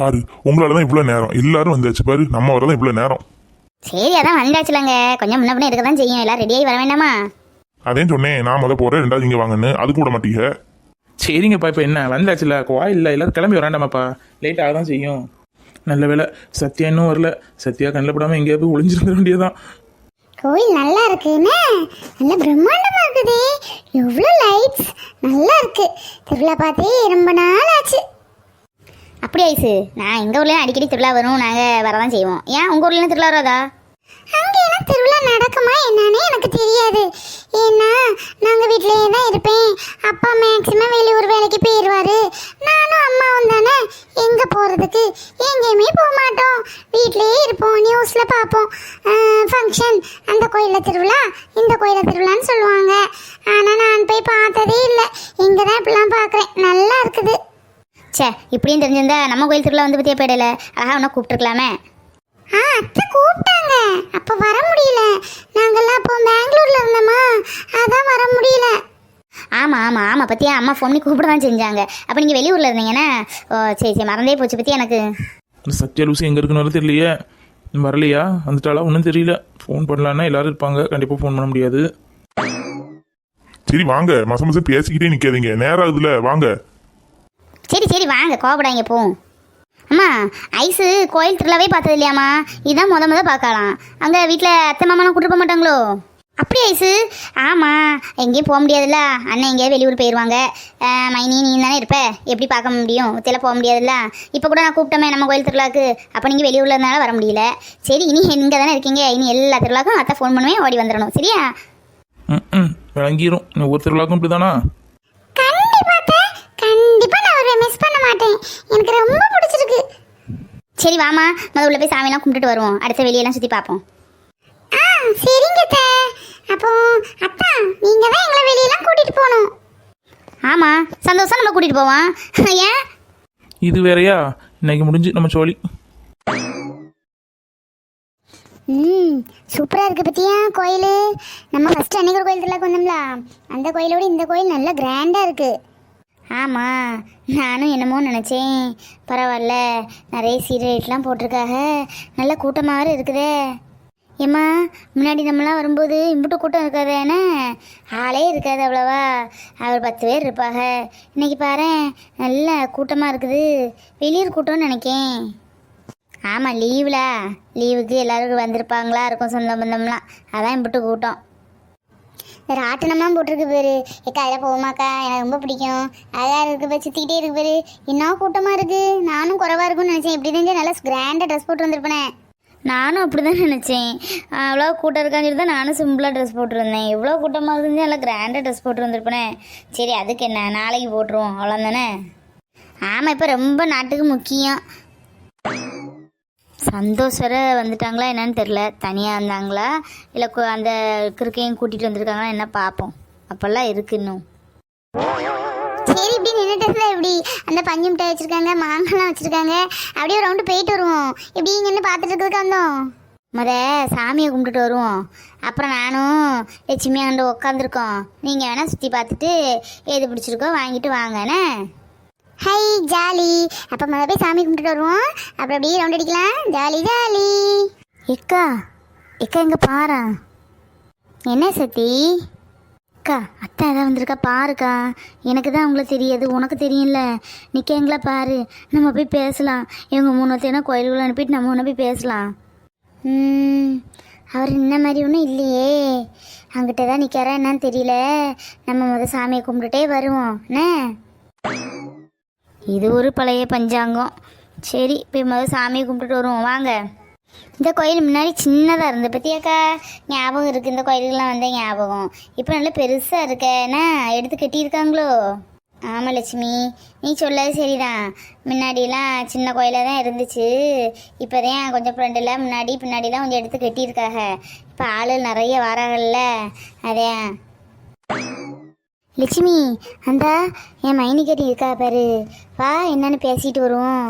பாரு உங்களால தான் இவ்வளோ நேரம். எல்லாரும் வந்தாச்சு பாரு நம்ம வரதான் இவ்வளோ நேரம். சரி அதான் வந்தாச்சுலங்க. கொஞ்சம் முன்ன பின்ன இருக்க தான் செய்யும் எல்லாம் ரெடியாகி வர வேண்டாமா? அதே சொன்னேன். நான் முத போறேன் ரெண்டாவது இங்க வாங்கன்னு. அதுக்கு விட மாட்டீங்க. சரிங்கப்பா இப்போ என்ன? வந்தாச்சுல? கோயில் எல்லாரும் கிளம்பி வராண்டாமாப்பா? லேட் ஆக தான் செய்யும். நல்ல வேலை சத்யா இன்னும் வரல. சத்யா கண்ணில் படாமல் எங்கேயா போய் ஒளிஞ்சிருக்க வேண்டியதான் கோயில் நல்லா இருக்குன்னு? நல்ல பிரம்மாண்டமா இருக்குது. எவ்வளோ லைட்ஸ் நல்லா இருக்கு. திருவிழா பார்த்தே ரொம்ப நாள் ஆச்சு அப்படி ஐசு? நான் எங்கள் ஊர்லேயும் அடிக்கடி திருவிழா வரும். நாங்கள் வரதான் செய்வோம். ஏன் உங்கள் ஊர்லேயும் திருவிழா வராதா? அங்கே என்ன திருவிழா நடக்குமா என்னன்னு எனக்கு தெரியாது. ஏன்னா நாங்கள் வீட்டிலேயே தான் இருப்பேன். அப்பா மேக்ஸிமம் வெளியூர் வேலைக்கு போயிடுவார் நானும் அம்மாவும் தானே எங்கே போகிறதுக்கு எங்கேயுமே போக மாட்டோம் வீட்டிலேயே இருப்போம் நியூஸில் பார்ப்போம் ஃபங்க்ஷன் அந்த கோயிலில் திருவிழா இந்த கோயிலில் திருவிழான்னு சொல்லுவாங்க ஆனால் நான் போய் பார்த்ததே இல்லை இங்கே தான் இப்படிலாம் பார்க்குறேன் நல்லா இருக்குது ச்சே இப்படியும் தெரிஞ்சிருந்தா நம்ம கோயில் திருவிழா வந்து பற்றிய போயிடல? அழகா ஒன்றா கூப்பிட்டுருக்கலாமே. ஆ அத்தை கூப்பிட்டாங்க. அப்போ வர முடியல. நாங்கெல்லாம் அப்போ பெங்களூர்ல இருந்தோமா? அதான் வர முடியல. ஆமாம் ஆமாம் ஆமாம் பற்றியா அம்மா ஃபோன் பண்ணி கூப்பிட தான் செஞ்சாங்க. அப்போ நீங்கள் வெளியூரில் இருந்தீங்கன்னா ஓ சரி சரி மறந்தே போச்சு பற்றி எனக்கு? இந்த சத்யா லூசி எங்கே இருக்குன்னு தெரியலையே. வரலையா? வந்துட்டாளா? ஒன்றும் தெரியல. ஃபோன் பண்ணலான்னா எல்லாரும் இருப்பாங்க. கண்டிப்பாக ஃபோன் பண்ண முடியாது. சரி வாங்க. மச மச பேசிக்கிட்டே நிக்காதீங்க. நேரம் ஆகுதுல வாங்க. சரி சரி வாங்க கோபடாங்க போவோம். அம்மா ஐஸு கோயில் திருவிழாவே பார்த்தது இல்லையாம்மா? இதான் முத முத பார்க்கலாம். அங்கே வீட்டில் அத்தை மாமாலாம் கூட்டு போக மாட்டாங்களோ? அப்படி ஐஸு ஆமாம் எங்கேயும் போக முடியாதுல்ல. அண்ணன் எங்கேயாவது வெளியூர் போயிடுவாங்க மைனி நீ தானே இருப்ப? எப்படி பார்க்க முடியும்? ஒத்தையில போக முடியாதுல்ல. இப்போ கூட நான் கூப்பிட்டோமே நம்ம கோயில் திருவிழாக்கு. அப்போ நீங்கள் வெளியூரில் இருந்தாலும் வர முடியல. சரி இனி இங்கே தானே இருக்கீங்க. இனி எல்லா திருவிழாக்கும் அத்தை ஃபோன் பண்ணுவேன் ஓடி வந்துடணும் சரியா? ம் விளங்கிடும் ஒரு திருவிழாக்கும் இப்படி தானா கண்டிப்பா அத்தை. கண்டிப்பா நான் அவரை மிஸ் பண்ண மாட்டேன். எனக்கு ரொம்ப பிடிச்சிருக்கு. சரி வாமா முதல்ல உள்ள போய் சாமியெல்லாம் கும்பிட்டுட்டு வருவோம். அடுத்த வெளியெல்லாம் சுற்றி பார்ப்போம். ஆ சரிங்க அத்தை. அப்போ அத்தா நீங்க தான் எங்களை வெளியெல்லாம் கூட்டிட்டு போகணும். ஆமாம் சந்தோஷம் நம்ம கூட்டிகிட்டு போவான் ஏன்? இது வேறயா? இன்னைக்கு முடிஞ்சு நம்ம சோழி. ம் சூப்பரா இருக்கு பத்தியா கோயில்? நம்ம ஃபர்ஸ்ட் அன்னைக்கு ஒரு கோயில் திருவிழாக்கு வந்தோம்ல. அந்த கோயிலோட இந்த கோயில் நல்லா கிராண்டா இருக்கு. ஆமாம் நானும் என்னமோ நினச்சேன். பரவாயில்ல நிறைய சீரியல்ஸ்லாம் போட்டிருக்காக. நல்ல கூட்டமாக இருக்குதே. ஏம்மா முன்னாடி நம்மலாம் வரும்போது இம்புட்டு கூட்டம் இருக்காதே என்ன? ஆளே இருக்காது அவ்வளவா. அவர் பத்து பேர் இருப்பாங்க இன்னைக்கு பாரு நல்ல கூட்டமாக இருக்குது. வெளியூர் கூட்டம்னு நினைக்கேன். ஆமாம் லீவில். லீவுக்கு எல்லோரும் வந்திருப்பாங்களா இருக்கும் சொந்த பந்தம்லாம். அதான் இம்புட்டு கூட்டம். இந்த ராட்டனம்லாம் போட்டிருக்கு பேரு. ஏக்கா அதில் போகுமாக்கா? எனக்கு ரொம்ப பிடிக்கும். அதான் இருக்குது பேர் சுற்றிக்கிட்டே இருக்கு பேரு. இன்னும் கூட்டமாக இருக்குது நானும் குறவாக இருக்கும்னு நினச்சேன். இப்படி தெரிஞ்சு நல்லா கிராண்டாக ட்ரெஸ் போட்டு வந்திருப்பேனே. நானும் அப்படி தான் நினச்சேன் அவ்வளோ கூட்டம் இருக்கான்னு சொல்லி தான் நானும் சிம்பிளாக ட்ரெஸ் போட்டிருந்தேன் இவ்வளோ கூட்டமாக இருந்துச்சு நல்லா கிராண்டாக ட்ரெஸ் போட்டு வந்திருப்பேனே. சரி அதுக்கு என்ன? நாளைக்கு போட்டுருவோம். அவ்வளோதானே ஆமாம் இப்போ ரொம்ப நாட்டுக்கு முக்கியம். சந்தோஷ் வந்துட்டாங்களா என்னன்னு தெரில தனியாக இருந்தாங்களா? இல்லை அந்த கிறுக்கையும் கூட்டிகிட்டு வந்திருக்காங்களா என்ன பார்ப்போம் அப்போல்லாம் இருக்கு இன்னும். சரி இப்படி நின்றுட்டு இப்படி எப்படி? அந்த பஞ்சு மிட்டாய் வச்சுருக்காங்க மாங்கெல்லாம் வச்சுருக்காங்க. அப்படியே ரவுண்டு போயிட்டு வருவோம். இப்படி நின்று பார்த்துட்டு இருக்கிறதுக்கு வந்தோம்? முத சாமியை கும்பிட்டுட்டு வருவோம். அப்புறம் நானும் லட்சுமி அங்கே உட்காந்துருக்கோம் நீங்கள் வேணால் சுற்றி பார்த்துட்டு எது பிடிச்சிருக்கோ வாங்கிட்டு வாங்கண்ணே ஹை ஜாலி அப்போ முதல்ல போய் சாமி கும்பிட்டுட்டு வருவோம். அப்புறம் அப்படியே ரவுண்ட் அடிக்கலாம். ஜாலி ஜாலி எக்கா எக்கா எங்கே பாரு. என்ன சத்தி? அக்கா அத்தை அதான் வந்திருக்கா? பாருக்கா. எனக்கு தான் உங்களை தெரியாது. உனக்கு தெரியும்ல. நிற்க எங்களை பாரு. நம்ம போய் பேசலாம். இவங்க மூணு தேனா கோயிலுக்குள்ள அனுப்பிட்டு நம்ம ஒன்று போய் பேசலாம். ம், அவர் என்ன மாதிரி ஒன்றும் இல்லையே. அங்கிட்ட தான் நிற்கிறா என்னன்னு தெரியல. நம்ம முத சாமியை கும்பிட்டுட்டே வருவோம். என்ன? இது ஒரு பழைய பஞ்சாங்கம். சரி போய் முதல் சாமியை கும்பிட்டுட்டு வருவோம். வாங்க. இந்த கோயில் முன்னாடி சின்னதாக இருந்த பற்றியாக்கா ஞாபகம் இருக்குது இந்த கோயிலுக்கெல்லாம் வந்த ஞாபகம். இப்போ நல்லா பெருசாக இருக்கேன்னா எடுத்து கட்டியிருக்காங்களோ? ஆமாம் லட்சுமி. நீ சொல்லது சரிதான். முன்னாடிலாம் சின்ன கோயிலாக தான் இருந்துச்சு. இப்போ தான் கொஞ்சம் ஃப்ரெண்டில் முன்னாடி பின்னாடிலாம் கொஞ்சம் எடுத்து கட்டியிருக்காங்க. இப்போ ஆள் நிறைய வராங்கல்ல. அதே லட்சுமி அந்த என் மைனிக்கட்டி இருக்கா பாரு. வா என்னன்னு பேசிட்டு வருவோம்.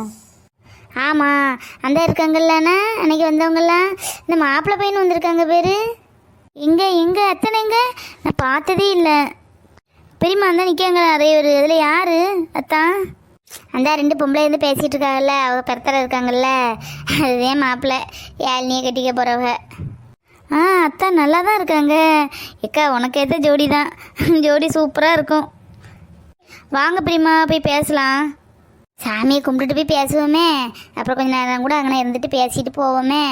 ஆமாம் அந்த இருக்காங்கல்லண்ணா அன்னைக்கு வந்தவங்கெல்லாம் இந்த மாப்பிள்ளை பையன் வந்திருக்காங்க பேர். எங்கே எங்கே அத்தனை எங்கே? நான் பார்த்ததே இல்லை. பெரியம்மா தான் நிற்காங்க நிறைய ஒரு இதில் யார்? அத்தான் அந்த ரெண்டு பொம்பளை இருந்து பேசிகிட்டு இருக்காங்கல்ல அவங்க பெருத்தர இருக்காங்கல்ல. அதுதான் மாப்பிள்ளை. ஏழ்னியை கட்டிக்க போகிறவ ஆ அத்தா நல்லா தான் இருக்காங்க. எக்கா உனக்கு ஏற்ற ஜோடி தான் ஜோடி சூப்பராக இருக்கும். வாங்க பிரியமா போய் பேசலாம். சாமியை கும்பிட்டுட்டு போய் பேசுவோமே. அப்புறம் கொஞ்ச நேரம் கூட அங்கே இருந்துட்டு பேசிட்டு போவோமே.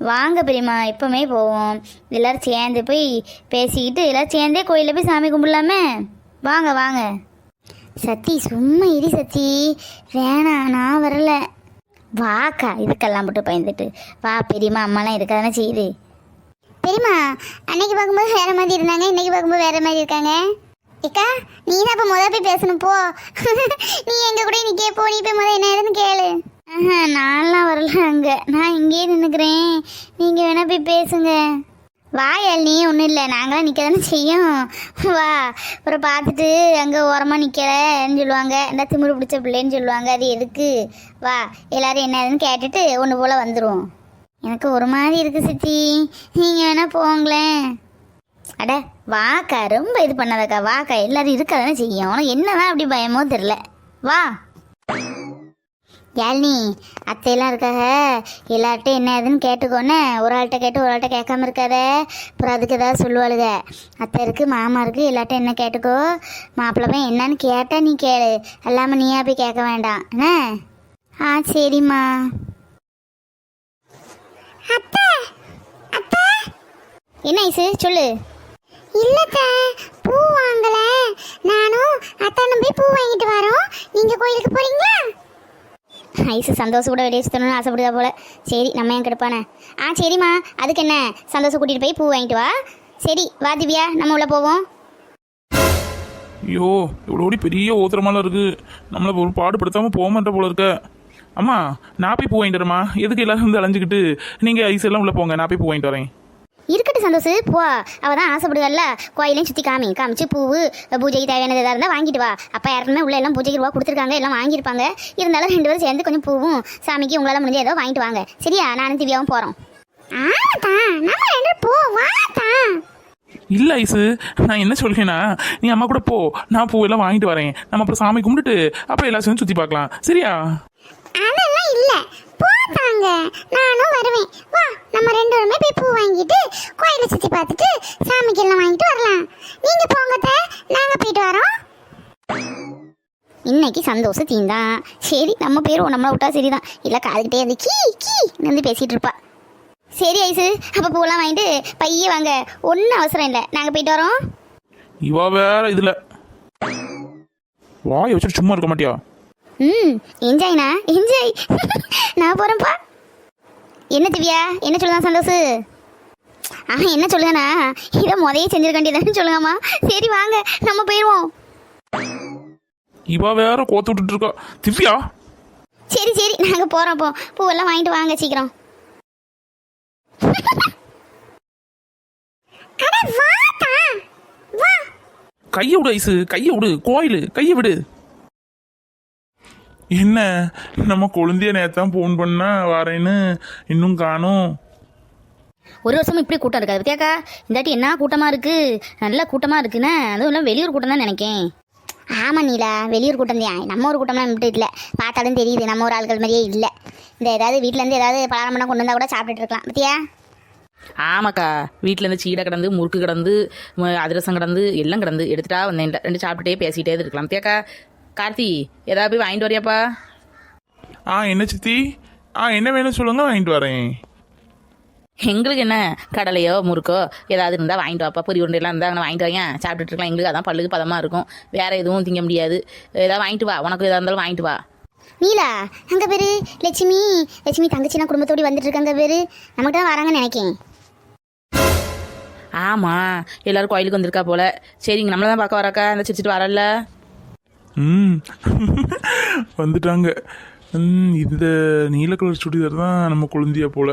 வாங்க பிரியமா இப்போமே போவோம். எல்லோரும் சேர்ந்து போய் பேசிக்கிட்டு எல்லோரும் சேர்ந்தே கோயிலில் போய் சாமி கும்பிடலாமே. வாங்க வாங்க. சத்தி சும்மா இடி சத்தி. வேணாம் நான் வரல. வாக்கா இதுக்கெல்லாம் போட்டு பயந்துட்டு. வா பெரியம்மா அம்மாலாம் இருக்காதானே செய்யுது பெரியம்மா அன்னைக்கு பார்க்கும்போது வேற மாதிரி இருந்தாங்க இன்னைக்கு பார்க்கும்போது வேற மாதிரி இருக்காங்க. இக்கா நீ தான் இப்போ முதல் போய் பேசணும் போ. நீ எங்க கூட நிக்க போ. நீ போய் முதல் என்ன ஏதுன்னு கேளு. ஆஹா, நான்லாம் வரல அங்கே. நான் இங்கேயே நின்றுக்கிறேன் நீங்கள் வேணா போய் பேசுங்க. வா நீ ஒன்றும் இல்லை. நாங்களாம் நிற்க தானே செய்யும். வா அப்புறம் பார்த்துட்டு அங்கே ஓரமாக நிற்கிறேன்னு சொல்லுவாங்க. இந்த திமிரு பிடிச்ச பிள்ளைன்னு சொல்லுவாங்க. அது எதுக்கு? வா எல்லோரும் என்ன ஏதுன்னு கேட்டுட்டு ஒன்று போல் வந்துடுவோம் எனக்கு ஒரு மாதிரி இருக்கு சித்தி. நீங்கள் வேணா போங்களேன். அட வாக்கா ரொம்ப இது பண்ணாதக்கா. வாக்கா எல்லாரும் இருக்க தானே செய்யும். உனக்கு என்னதான் அப்படி பயமோ தெரில வா. யாழினி அத்தையெல்லாம் இருக்காக? எல்லார்ட்டும் என்ன ஏதுன்னு கேட்டுக்கோன்னு. ஒரு ஆள்கிட்ட கேட்டு ஒரு ஆள்கிட்ட கேட்காம இருக்காத. அப்புறம் அதுக்கு ஏதாவது சொல்லுவாளுக. அத்தை இருக்குது மாமா இருக்குது எல்லார்ட்டும் என்ன கேட்டுக்கோ. மாப்பிள்ளை பையன் என்னன்னு கேட்டால் நீ கேளு. எல்லாமே நீயா போய் கேட்க வேண்டாம். என்ன? ஆ சரிம்மா. அப்பா அப்பா என்ன ஐசு? சொல்லு. இல்லக்கா பூ வாங்கல. நானும் அத்தானும் போய் பூ வாங்கிட்டு வரோம். நீங்க கோயிலுக்கு போறீங்களா? ஐசு சந்தோஷம் கூட வெளியே சுத்தணும்னு ஆசைப்படுதா போல. சரி நம்ம ஏன் கெடுப்பானே? ஆ சரிம்மா. அதுக்கு என்ன? சந்தோஷம் கூட்டிகிட்டு போய் பூ வாங்கிட்டு வா. சரி வா திவ்யா நம்ம உள்ள போவோம். ஐயோ இவ்வளோ பெரிய ஓத்திரமாலாம் இருக்கு. நம்மளை ஒரு பாடுபடுத்தாமல் போக மாட்டேன் போல இருக்க. அம்மா நான் போய் பூ வாங்கிட்டு வரேம்மா. எதுக்கு எல்லாரும் வந்து அலைஞ்சிக்கிட்டு நீங்கள் ஐஸ் எல்லாம் உள்ள போங்க நான் போய் பூ வாங்கிட்டு வரேன். இருக்கட்டும் சந்தோஷ் போ. அவ தான் ஆசைப்படுகள்ல கோயிலையும் சுற்றி காமி காமிச்சு பூவு பூஜைக்கு தேவையானது எதாக இருந்தால் வாங்கிட்டு வா. அப்பா யாருக்குமே உள்ள எல்லாம் பூஜைக்கு ரூபா கொடுத்துருக்காங்க எல்லாம் வாங்கியிருப்பாங்க. இருந்தாலும் ரெண்டு பேரும் சேர்ந்து கொஞ்சம் பூவும் சாமிக்கு உங்களால் முடிஞ்ச ஏதோ வாங்கிட்டு வாங்க. சரியா? நானும் திவ்யாவும் போகிறோம் இல்லை ஐஸு நான் என்ன சொல்கிறேன்னா நீ அம்மா கூட போ. நான் பூ எல்லாம் வாங்கிட்டு வரேன். நம்ம அப்புறம் சாமி கும்பிட்டுட்டு அப்புறம் எல்லா சேர்ந்து சுற்றி பார்க்கலாம். சரியா? அதெல்லாம் இல்ல. போத்தாங்க நானும் வருவேன். வா நம்ம ரெண்டு பேருமே போய் பூ வாங்கிட்டு கோயிலை சுத்தி பார்த்துட்டு சாமிக்கு எல்லாம் வாங்கிட்டு வரலாம். நீங்க போங்கத்த நாங்கள் நாங்க போயிட்டு வரோம். இன்னைக்கு சந்தோஷம் தீந்தான் சரி நம்ம பேரும் நம்மளை விட்டா சரிதான். இல்லை காதுகிட்டே வந்து கீ கீ வந்து பேசிகிட்டு இருப்பா. சரி ஐசு அப்போ பூலாம் வாங்கிட்டு பையே வாங்க. ஒன்றும் அவசரம் இல்லை. நாங்கள் போயிட்டு வரோம். இவா வேற இதில். வாய் வச்சுட்டு சும்மா இருக்க மாட்டியா? ம் என்ஜாய்ண்ணா என்ஜாய். நான் போகிறேன்ப்பா என்ன திவ்யா என்ன சொல்லுதான் சந்தோஷ்? ஆ என்ன சொல்லுங்கண்ணா இதை முதையே செஞ்சிருக்க வேண்டியதானே சொல்லுங்கம்மா. சரி வாங்க நம்ம போயிடுவோம் இவா வேற கோத்து விட்டுட்டு இருக்கா திவ்யா? சரி சரி நாங்கள் போகிறோம் இப்போ பூவெல்லாம் வாங்கிட்டு வாங்க சீக்கிரம். கையை விடு ஐசு. கையை விடு கோயில். கையை விடு. என்ன? நம்ம கொழுந்திய நேத்தான் ஃபோன் பண்ணா வரேன்னு இன்னும் காணும். ஒரு வருஷமும் இப்படி கூட்டம் இருக்காது. பத்தியாக்கா இந்தாட்டி என்ன கூட்டமாக இருக்கு? நல்ல கூட்டமாக இருக்குண்ணே அதுவும் இல்லை வெளியூர் கூட்டம் தான் நினைக்கேன். ஆமாம் நீலா வெளியூர் கூட்டம் தான். நம்ம ஒரு கூட்டம்லாம் நம்மகிட்ட இல்லை. பார்த்தாலும் தெரியுது நம்ம ஒரு ஆட்கள் மாதிரியே இல்லை. இந்த ஏதாவது வீட்டிலேருந்து ஏதாவது பலகாரம் பண்ண கொண்டு வந்தால் கூட சாப்பிட்டுட்டு இருக்கலாம். பத்தியா ஆமாக்கா வீட்டில் இருந்து சீடை கிடந்து முறுக்கு கிடந்து அதிரசம் கிடந்து எல்லாம் கிடந்து எடுத்துட்டா வந்தேன் ரெண்டு சாப்பிட்டுட்டே பேசிட்டே இருக்கலாம் தேக்கா கார்த்தி ஏதாவது போய் வாங்கிட்டு வரியாப்பா? ஆ என்ன சித்தி? ஆ என்ன வேணும் சொல்லுங்க வாங்கிட்டு வரேன். எங்களுக்கு என்ன? கடலையோ முறுக்கோ ஏதாவது இருந்தால் வாங்கிட்டு வாப்பா. பொரி உருண்டையெல்லாம் இருந்தால் அங்கே வாங்கிட்டு வாங்க. சாப்பிட்டுட்டு இருக்கலாம். எங்களுக்கு அதான் பல்லுக்கு பதமாக இருக்கும். வேற எதுவும் திங்க முடியாது. ஏதாவது வாங்கிட்டு வா. உனக்கு எதாக இருந்தாலும் வாங்கிட்டு வா. நீலா அங்கே பேரு. லட்சுமி. லட்சுமி தங்கச்சினா குடும்பத்தோடு வந்துட்டு இருக்காங்க பேரு. நமக்கு தான் வராங்கன்னு நினைக்கேன். ஆமாம் எல்லாரும் கோயிலுக்கு வந்திருக்கா போல. சரிங்க நம்மளை தான் பார்க்க வராக்கா? அந்த சிரிச்சிட்டு வரல. ம். வந்துட்டாங்க. ம் இந்த நீல கலர் சுடிதார் தான் நம்ம குழந்தையா போல.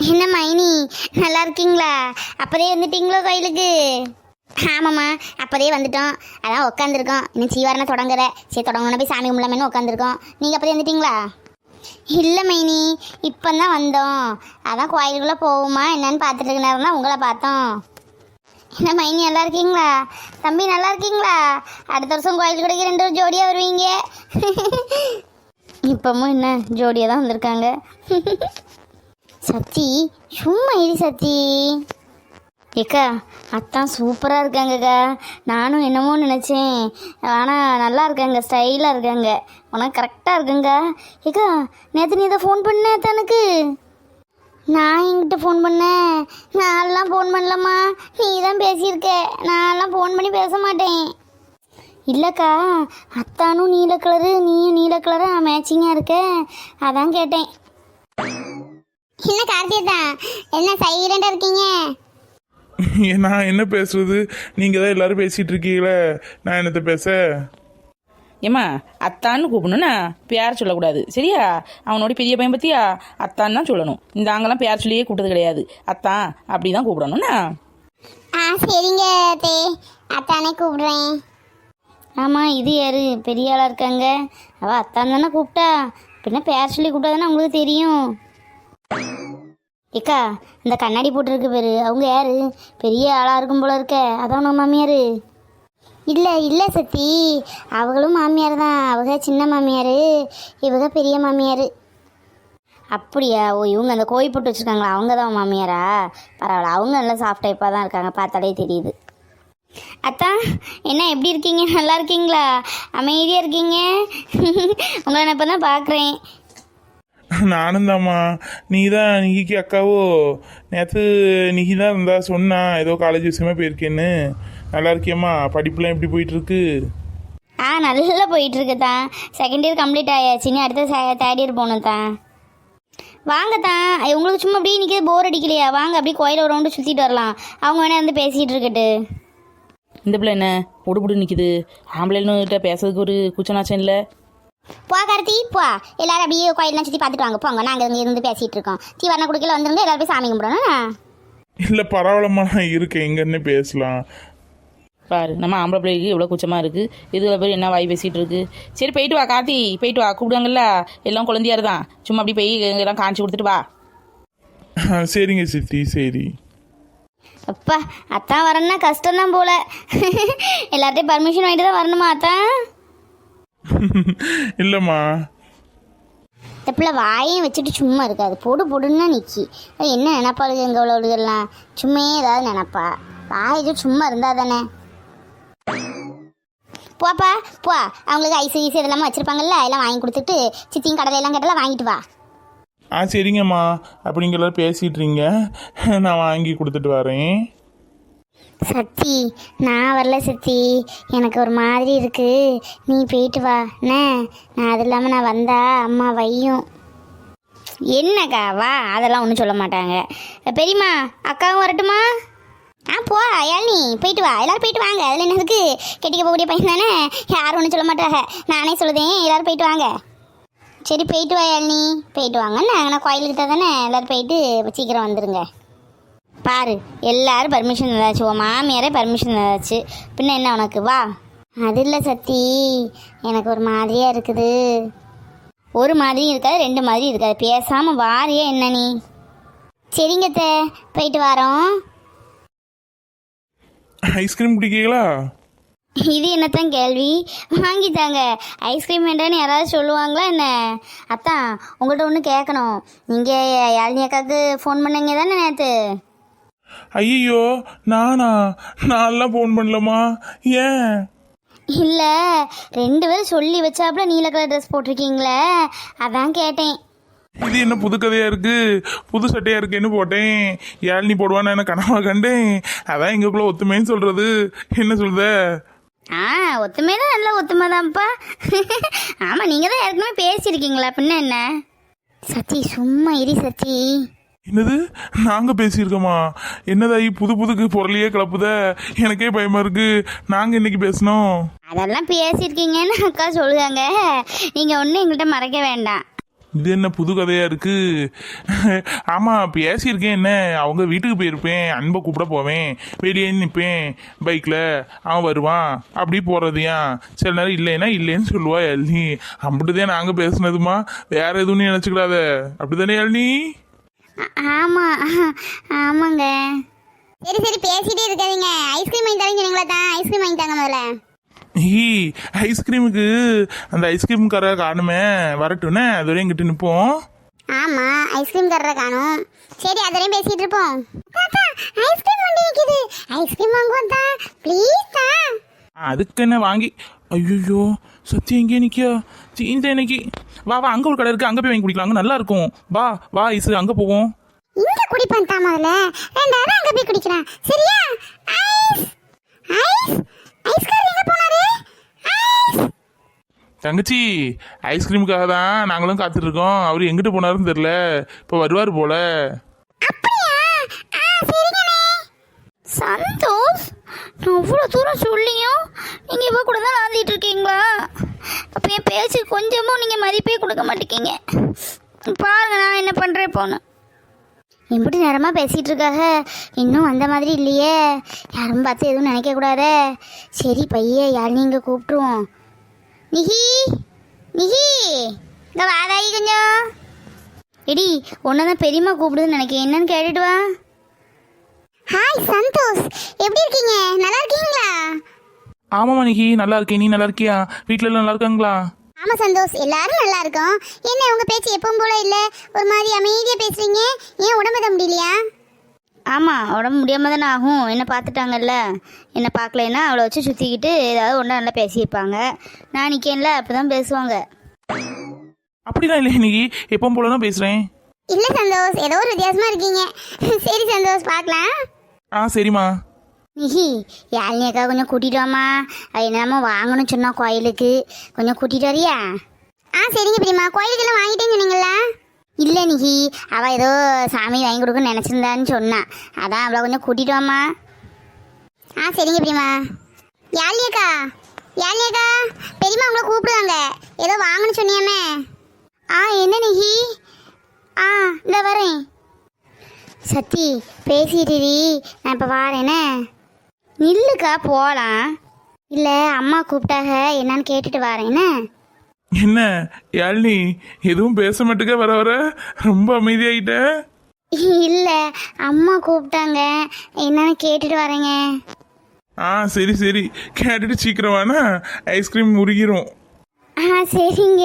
என்ன மைனி நல்லா இருக்கீங்களா? அப்பதே வந்துட்டீங்களோ கோயிலுக்கு? ஆமாம்மா அப்போதே வந்துட்டோம். அதான் உட்காந்துருக்கோம் இன்னும் சீவாரனை தொடங்குற சரி தொடங்கணும் போய் சாமி கும்பிடலாமேனு உட்காந்துருக்கோம் நீங்கள் அப்போதே வந்துட்டீங்களா? இல்லை மைனி இப்போ தான் வந்தோம். அதான் கோயிலுக்குள்ளே போவோமா என்னன்னு பார்த்துட்டு இருக்க உங்களை பார்த்தோம். என்ன மைனி நல்லா இருக்கீங்களா? தம்பி நல்லா இருக்கீங்களா? அடுத்த வருஷம் கோயில் கடைக்கு ரெண்டு பேரும் ஜோடியாக வருவீங்க. இப்போமும் என்ன ஜோடியாக தான் வந்திருக்காங்க. சத்தி சும்மா இரு சத்தி. ஏக்கா அத்தான் சூப்பராக இருக்காங்கக்கா. நானும் என்னமோ நினச்சேன். ஆனால் நல்லா இருக்காங்க ஸ்டைலாக இருக்காங்க. உனக்கு கரெக்டாக இருக்குங்க. ஏக்கா நேற்று நீ இதை ஃபோன் பண்ண தனக்கு நான் என்கிட்ட ஃபோன் பண்ணேன் நான்லாம் ஃபோன் பண்ணலம்மா. நீ தான் பேசியிருக்க. நான்லாம் ஃபோன் பண்ணி பேச மாட்டேன் இல்லைக்கா அத்தானும் நீல கலரு நீயும் நீல கலரு மேட்சிங்காக இருக்க. அதான் கேட்டேன். என்ன கார்த்தியதா என்ன சைலண்டாக இருக்கீங்க? நான் என்ன பேசுறது? நீங்க தான் எல்லாரும் பேசிட்டு இருக்கீங்களே. நான் என்னத்த பேச? ஏம்மா அத்தான்னு கூப்பிடணும்னா பேர் சொல்லக்கூடாது. சரியா? அவனோட பெரிய பையன் பத்தியா? அத்தான் தான் சொல்லணும். இந்த ஆங்கெல்லாம் பேர் சொல்லியே கூப்பிட்டது கிடையாது. அத்தான் அப்படி தான் கூப்பிடணும்னா? ஆ சரிங்க தே அத்தானே கூப்பிடுறேன். ஆமாம் இது யாரு? பெரிய ஆளாக இருக்காங்க. அவள் அத்தான் தானே கூப்பிட்டா? பின்ன பேர் சொல்லி கூப்பிட்டாதானே உங்களுக்கு தெரியும். ஏக்கா இந்த கண்ணாடி போட்டிருக்கு பேரு. அவங்க யாரு? பெரிய ஆளாக இருக்கும் போல இருக்க. அதான் உன் மாமியார். இல்லை இல்லை சத்தி. அவங்களும் மாமியார் தான். அவங்க சின்ன மாமியார் இவங்க பெரிய மாமியார். அப்படியா? ஓ இவங்க அந்த கோழி போட்டு வச்சுருக்காங்களா? அவங்க தான் மாமியாரா? பரவாயில்ல. அவங்க நல்லா சாஃப்ட் டைப்பாக தான் இருக்காங்க. பார்த்தாலே தெரியுது. அத்தா என்ன எப்படி இருக்கீங்க? நல்லா இருக்கீங்களா? அமைதியாக இருக்கீங்க? உங்களை நான் இப்போ தான் பார்க்குறேன். நானும் தாம்மா நீ தான் நிகிக்கு அக்காவோ. நேற்று நிகி தான் இருந்தா சொன்னா ஏதோ காலேஜ் விஷயமா போயிருக்கேன்னு. நல்லா இருக்கியம்மா படிப்புலாம் எப்படி போயிட்டு இருக்கு ஆ நல்லா போயிட்டு இருக்கு தான் செகண்ட் இயர் கம்ப்ளீட் ஆயாச்சு நீ அடுத்த தேர்ட் இயர் போகணும் தான் வாங்க தான் உங்களுக்கு சும்மா அப்படியே நிற்கிறது போர் அடிக்கலையா? வாங்க அப்படியே கோயில ஒரு ரவுண்டு சுற்றிட்டு வரலாம். அவங்க வேணா வந்து பேசிகிட்டு இருக்கட்டு. இந்த பிள்ளை என்ன? பொடுபுடு நிற்குது ஆம்பளைன்னுகிட்ட பேசுறதுக்கு ஒரு கூச்சநாச்சம் இல்லை? போ கார்த்தி போ. எல்லாரும் அப்படியே கோயிலெலாம் சுற்றி பார்த்துட்டு வாங்க. போங்க நாங்கள் இங்கே இருந்து பேசிகிட்டு இருக்கோம். தீ வரண குடிக்கல வந்துருங்க எல்லாரும் போய் சாமி கும்பிடணும் இல்லை பரவாயில்லம்மா நான் இருக்கேன் எங்கன்னு பேசலாம். பாரு நம்ம ஆம்பளை பிள்ளைக்கு எவ்வளோ கூச்சமாக இருக்குது இதில் பேர் என்ன வாய் பேசிகிட்டு இருக்கு? சரி போயிட்டு வா கார்த்தி. போயிட்டு வா கூப்பிடுவாங்கல்ல? எல்லாம் குழந்தையாரு தான். சும்மா அப்படி போய் எல்லாம் காமிச்சு கொடுத்துட்டு வா. சரிங்க சித்தி சரி. அப்பா அத்தான் வரணும்னா கஷ்டம்தான் போல. எல்லார்ட்டையும் பர்மிஷன் வாங்கிட்டு தான் வரணுமா அத்தான்? இல்லைம்மா. இந்த பிள்ளை வாயும் வச்சுட்டு சும்மா இருக்காது. பொடு பொடுன்னா நிக்கி. அது என்ன நினைப்பாளுங்க எங்கள் உள்ளவளுகெல்லாம் சும்மையே ஏதாவது நினைப்பா. வாய் சும்மா இருந்தா தானே? போப்பா போ. அவங்களுக்கு ஐஸ் ஐஸ் இதெல்லாம் வச்சிருப்பாங்கல்ல எல்லாம் வாங்கி கொடுத்துட்டு சித்தியும் கடலை எல்லாம் கேட்டெல்லாம் வாங்கிட்டு வா. ஆ சரிங்கம்மா. அப்படிங்க எல்லாரும் பேசிட்டுறீங்க நான் வாங்கி கொடுத்துட்டு வரேன். சத்தி நான் வரல சத்தி. எனக்கு ஒரு மாதிரி இருக்கு. நீ போயிட்டு வா. என்ன? நான் அது இல்லாமல் நான் வந்தா அம்மா வையும். என்னக்கா வா. அதெல்லாம் ஒன்றும் சொல்ல மாட்டாங்க. பெரியம்மா அக்காவும் வரட்டுமா? ஆ போ யாழ்னி போயிட்டு வா. எல்லாரும் போயிட்டு வாங்க. அதில் என்ன இருக்கு? கெட்டிக்க போகக்கூடிய பையன் தானே? யாரும் ஒன்றும் சொல்ல மாட்டாங்க நானே சொல்லுதேன். எல்லாரும் போயிட்டு வாங்க. சரி போயிட்டு வா யாழ்னி போயிட்டு வாங்க. நான் கோயிலுக்கிட்ட தானே? எல்லோரும் போயிட்டு சீக்கிரம் வந்துடுங்க பாரு எல்லாரும் பர்மிஷன் ஏதாச்சு உன் மாமியாரே பர்மிஷன் ஏதாச்சு பின்ன என்ன உனக்கு? வா. அது இல்லை சத்தி. எனக்கு ஒரு மாதிரியாக இருக்குது. ஒரு மாதிரியும் இருக்காது ரெண்டு மாதிரி இருக்காது. பேசாமல் வாரியே என்ன நீ? சரிங்கத்த போயிட்டு வரோம். ஐஸ்கிரீம் குடிக்கீங்களா? இது என்னத்தான் கேள்வி? வாங்கித்தாங்க. ஐஸ்கிரீம் வேண்டான்னு யாராவது சொல்லுவாங்களா என்ன? அத்தான் உங்கள்கிட்ட ஒன்று கேட்கணும் நீங்கள் யாழினி அக்காவுக்கு ஃபோன் பண்ணீங்க தானே நேற்று ஐயோ நானா? நான்லாம் ஃபோன் பண்ணலம்மா. ஏன்? இல்லை ரெண்டு பேரும் சொல்லி வச்சாப்புல நீல கலர் ட்ரெஸ் போட்டிருக்கீங்களே? அதான் கேட்டேன். இது என்ன புது கதையா இருக்கு? புது சட்டையா இருக்கேன்னு போட்டேன். யாழ்னி போடுவான்னு என்ன கனவா கண்டேன்? அதான் எங்களுக்குள்ள ஒத்துமைன்னு சொல்றது. என்ன சொல்ற? ஆ ஒத்துமை தான் நல்ல ஒத்துமை தான்ப்பா. ஆமாம் நீங்கள் தான் ஏற்கனவே பேசியிருக்கீங்களா பின்ன என்ன? சத்தி சும்மா இரி சத்தி என்னது? நாங்க பேசியிருக்கோமா? என்னதாயி புது புதுக்கு பொருளையே கிளப்புத? எனக்கே பயமா இருக்கு. நாங்க இன்னைக்கு பேசினோம் அதெல்லாம் பேசியிருக்கீங்கன்னு அக்கா சொல்லுவாங்க. நீங்கள் ஒன்றும் எங்கள்கிட்ட மறைக்க வேண்டாம். இது என்ன புது கதையா இருக்கு? ஆமா பேசியிருக்கேன் என்ன? அவங்க வீட்டுக்கு போயிருப்பேன் அன்பை கூப்பிட போவேன் வெளியே நிற்பேன் பைக்ல அவன் வருவான் அப்படி போறதுயா? சில நேரம் இல்லைன்னா இல்லைன்னு சொல்லுவா எல்னி அப்படிதான் நாங்க பேசுனதுமா. வேற எதுவும் நினச்சிக்கிடாத. அப்படிதானே எல்னி ஆமா ஆமாம் ஆமாங்க. சரி சரி பேசிட்டே இருக்காதீங்க. ஐஸ்கிரீம் வாங்கி தரேன்னு சொன்னீங்களா தான் ஐஸ்கிரீம் வாங்கி தாங்க முதல்ல. ஈ ஐஸ்கிரீமுக்கு அந்த ஐஸ்கிரீம் கரை காணுமே வரட்டும்னே அது வரையும் எங்கிட்ட நிற்போம் ஆமா ஐஸ்கிரீம் தர்ற காணும். சரி அதரையும் பேசிட்டு இருப்போம். தாத்தா ஐஸ்கிரீம் வண்டி நிக்குது. ஐஸ்கிரீம் வாங்குவோம் தான் ப்ளீஸ் தான் அதுக்கு என்ன வாங்கி ஐயோ சத்தியம் எங்கேயே நிற்கியா இந்த இன்னைக்கு. வா வா அங்கே ஒரு கடை இருக்கு அங்கே போய் வாங்கி குடிக்கலாம் அங்கே நல்லா இருக்கும் வா வா ஐஸு அங்கே போவோம். இங்க குடிப்பேன் தான் முதல்ல. ரெண்டாயிரம் அங்க போய் குடிக்கலாம். சரியா? ஐஸ் ஐஸ் ஐஸ்கார் எங்க ஐஸ் தங்கச்சி ஐஸ்கிரீமுக்காக தான் நாங்களும் காத்துட்டு இருக்கோம் அவர் எங்கிட்டு போனாருன்னு தெரில இப்போ வருவார் போல. சந்தோஷ் அவ்வளோ தூரம் சொல்லியும் நீங்கள் இப்போ கூட தான் ஆந்திட்டு இருக்கீங்களா அப்போ என் பேச்சு கொஞ்சமும் நீங்கள் மதிப்பே கொடுக்க மாட்டேங்கிங்க பாருங்க நான் என்ன பண்ணுறேன் போன்னு எப்படி நேரமாக பேசிகிட்டு இருக்காக இன்னும் வந்த மாதிரி இல்லையே. யாரும் பார்த்து எதுவும் நினைக்கக்கூடாதே. சரி பையன் யார் நீங்கள் கூப்பிட்ருவோம் நிஹி நிஹி இந்த வாதாயி கொஞ்சம் எடி உன்னை தான் பெரியம்மா கூப்பிடுதுன்னு நினைக்கிறேன் என்னன்னு கேட்டுட்டு வா ஹாய் சந்தோஷ் எப்படி இருக்கீங்க நல்லா இருக்கீங்களா ஆமாம் மணிக்கு நல்லா இருக்கேன் நீ நல்லா இருக்கியா வீட்டில் எல்லாம் நல்லா இருக்காங்களா ஆமா சந்தோஷ் எல்லாரும் நல்லா இருக்கோம் என்ன உங்க பேச்சு எப்பவும் போல இல்ல ஒரு மாதிரி அமைதியா பேசுறீங்க ஏன் உடம்பு முடியலையா ஆமாம் உடம்பு முடியாமல் தானே ஆகும். என்னை பார்த்துட்டாங்கல்ல? என்னை பார்க்கலைன்னா அவளை வச்சு சுற்றிக்கிட்டு ஏதாவது ஒன்றா நல்லா பேசியிருப்பாங்க. நான் நிற்கேன்ல அப்போ தான் பேசுவாங்க. அப்படிலாம் இல்லை இன்னைக்கு எப்போ போல தான் பேசுகிறேன் இல்ல சந்தோஷ் ஏதோ ஒரு வித்தியாசமா இருக்கீங்க. சரி சந்தோஷ் பார்க்கலாம். ஆ சரிம்மா. நிஹி யாழினி அக்கா கொஞ்சம் கூட்டிகிட்டு வாமா அது என்னமோ வாங்கணும்னு சொன்னா கோயிலுக்கு. கொஞ்சம் கூட்டிகிட்டு வரியா? ஆ சரிங்க பிரியமா கோயிலுக்கெல்லாம் வாங்கிட்டேன்னு சொன்னீங்களா இல்லை நிகி அவள் ஏதோ சாமி வாங்கி கொடுக்கணும்னு நினச்சிருந்தான்னு சொன்னான் அதான் அவளை கொஞ்சம் கூட்டிகிட்டு ஆ சரிங்க பிரியமா. யாழினியக்கா யாழினியக்கா பெரியம்மா உங்களை கூப்பிடுவாங்க. ஏதோ வாங்கணும்னு சொன்னியாமே. ஆ என்ன நிகி? ஆ இந்த வரேன். சத்தி பேசிட்டுடி நான் இப்போ வாரேனே. நில்லுக்கா போகலாம் இல்லை அம்மா கூப்பிட்டாக என்னன்னு கேட்டுட்டு வாரேன். என்ன? யாழினி எதுவும் பேச மாட்டுக்க? வர வர. ரொம்ப அமைதியாகிட்ட இல்லை அம்மா கூப்பிட்டாங்க. என்னன்னு கேட்டுட்டு வரேங்க. ஆ சரி சரி. கேட்டுட்டு சீக்கிரம் வானா ஐஸ்கிரீம் உருகிரும். ஆ சரிங்க.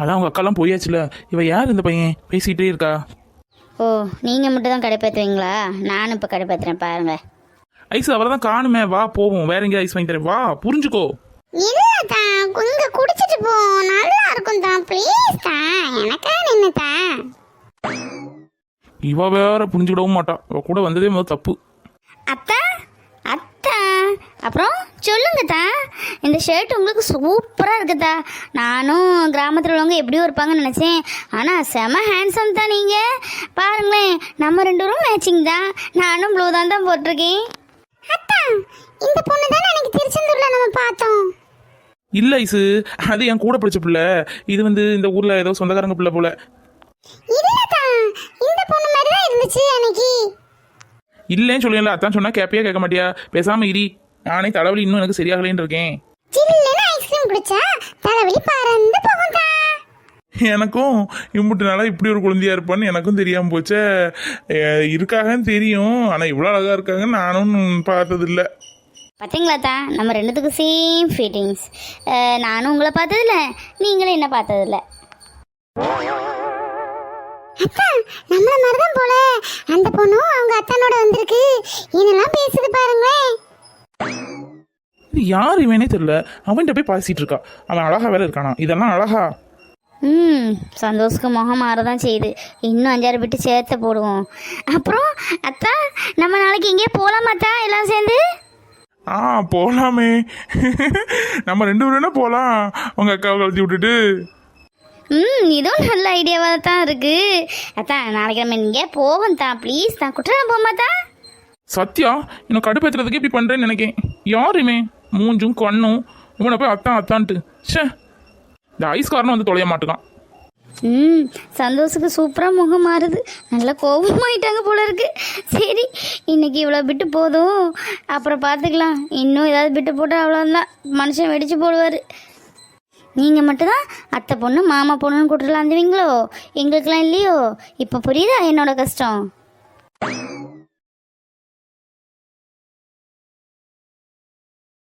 அதான் அவங்க அக்காலாம் போயாச்சுல. இவ யார் இந்த பையன்? பேசிக்கிட்டே இருக்கா. ஓ நீங்கள் மட்டும் தான் கடைப்பேற்றுவீங்களா நானும் இப்போ கடைப்பேற்றுறேன் பாருங்க. ஐஸ் அவரை தான் காணுமே. வா போவோம். வேற எங்கேயும் ஐஸ் வாங்கி தரேன். வா புரிஞ்சுக்கோ. இல்ல தான் கொஞ்சம் குடிச்சிட்டு போ. நல்லா இருக்கும் தான் ப்ளீஸ் தான் எனக்கா இவ வேற புரிஞ்சுக்கிடவும் மாட்டா. இவ கூட வந்ததே முதல் தப்பு. அத்தா அத்தா. அப்புறம் சொல்லுங்க தா. இந்த ஷர்ட் உங்களுக்கு சூப்பராக இருக்குதா நானும் கிராமத்தில் உள்ளவங்க எப்படியும் இருப்பாங்கன்னு நினச்சேன். ஆனால் செம ஹேண்ட்ஸம் தான் நீங்கள் பாருங்களேன் நம்ம ரெண்டு பேரும் மேட்சிங் தான் நானும் ப்ளூ தான் தான் போட்டிருக்கேன். அத்தா இந்த பொண்ணு தானே எனக்கு திருச்செந்தூர்ல நம்ம பார்த்தோம். இல்ல ஐசு. அது என் கூட படிச்ச பிள்ளை. இது வந்து இந்த ஊர்ல ஏதோ சொந்தக்காரங்க பிள்ளை போல. இல்ல தான் இந்த பொண்ணு மாதிரி தான் இருந்துச்சு அன்னைக்கு. இல்லைன்னு சொல்லுங்கல்ல அதான் சொன்னா கேப்பையா கேட்க மாட்டியா? பேசாம இரி. நானே தலைவலி இன்னும் எனக்கு சரியாகலேன்னு இருக்கேன். சில்லுன்னு ஐஸ்கிரீம் குடிச்சா தலைவலி பறந்து போகும் தான் எனக்கும் இம்புட்டு நாளா இப்படி ஒரு குழந்தையா இருப்பான்னு எனக்கும் தெரியாம போச்சே. அஹ் இருக்காகன்னு தெரியும். ஆனா இவ்வளவு அழகா இருக்காங்கன்னு நானும் பார்த்தது இல்ல பார்த்தீங்களா தான் நம்ம ரெண்டுத்துக்கும் சேம் ஃபீட்டிங்ஸ் நானும் உங்களை பார்த்ததில்ல நீங்களும் என்ன பார்த்ததில்ல. அத்தா நம்மள மாதிரி தான் போல. அந்த பொண்ணும் அவங்க அத்தானோட வந்திருக்கு. என்னெல்லாம் பேசுது பாருங்களேன். இது யார் இவனே தெரியல. அவன்கிட்ட போய் பேசிட்டு இருக்கா. அவன் அழகா வேற இருக்கானா? இதெல்லாம் அழகா? ம் சந்தோஷுக்கு முகம் மாறதான் செய்யுது. இன்னும் அஞ்சாறு விட்டு சேர்த்து போடுவோம். அப்புறம் அத்தா நம்ம நாளைக்கு எங்கேயே போகலாமாத்தா எல்லாம் சேர்ந்து? ஆ போலாமே. நம்ம ரெண்டு பேரும் போலாம்? உங்க அக்காவை கழட்டி விட்டுட்டு. ம் இதுவும் நல்ல ஐடியாவாக தான் இருக்கு. அத்தான் நாளைக்கு நம்ம எங்கேயே போவோம் தான் ப்ளீஸ் தான் குற்றம் போமாத்தா சத்யா இன்னும் கடுப்பேத்துறதுக்கு இப்படி பண்றேன்னு நினைக்கேன். யாருமே மூஞ்சும் கண்ணும். இவனை போய் அத்தான் அத்தான்ட்டு. ச்சே. இந்த ஐஸ்காரனும் வந்து தொலைய மாட்டுக்கான். ம் சந்தோஷுக்கு சூப்பராக முகம் மாறுது. நல்லா கோபமாயிட்டாங்க போல இருக்கு. சரி இன்னைக்கு இவ்வளோ பிட்டு போதும். அப்புறம் பார்த்துக்கலாம் இன்னும் ஏதாவது பிட்டு போட்டால் அவ்வளோதான் மனுஷன் வெடிச்சு போடுவார். நீங்கள் மட்டும்தான் அத்தை பொண்ணு மாமா பொண்ணுன்னு கூட்டுலாம் வந்துவீங்களோ எங்களுக்கெல்லாம் இல்லையோ? இப்போ புரியுதா என்னோட கஷ்டம்?